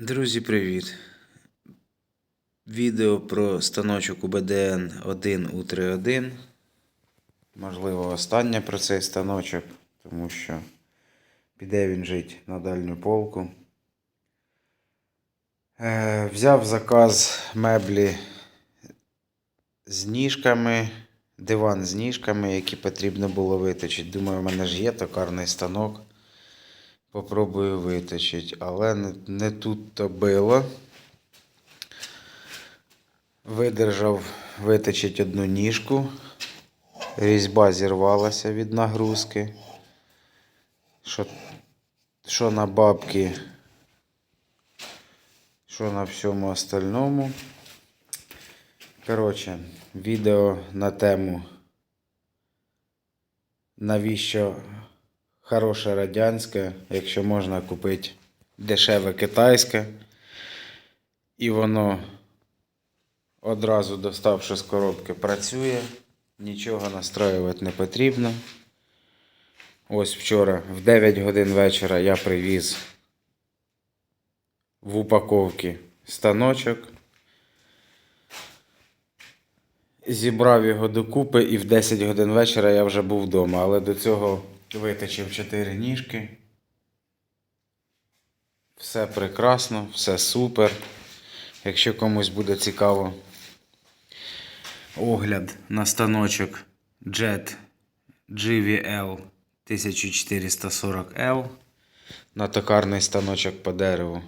Друзі, привіт! Відео про станочок УБДН 1 У31. Можливо, останнє про цей станочок, тому що піде він жить на дальню полку. Е, взяв заказ меблі з ніжками, диван з ніжками, які потрібно було виточити. Думаю, в мене ж є токарний станок. Попробую виточити, але не, не тут то било. Видержав виточити одну ніжку. Різьба зірвалася від нагрузки. Що, що на бабки, що на всьому остальному. Коротше, відео на тему навіщо хороше радянське, якщо можна купити дешеве китайське. І воно одразу доставши з коробки працює, нічого настраювати не потрібно. Ось вчора в 9 годин вечора я привіз в упаковці станочок. Зібрав його докупи і в 10 годин вечора я вже був вдома, але до цього виточив 4 ніжки. Все прекрасно, все супер. Якщо комусь буде цікаво, огляд на станочок Jet GVL 1440L на токарний станочок по дереву.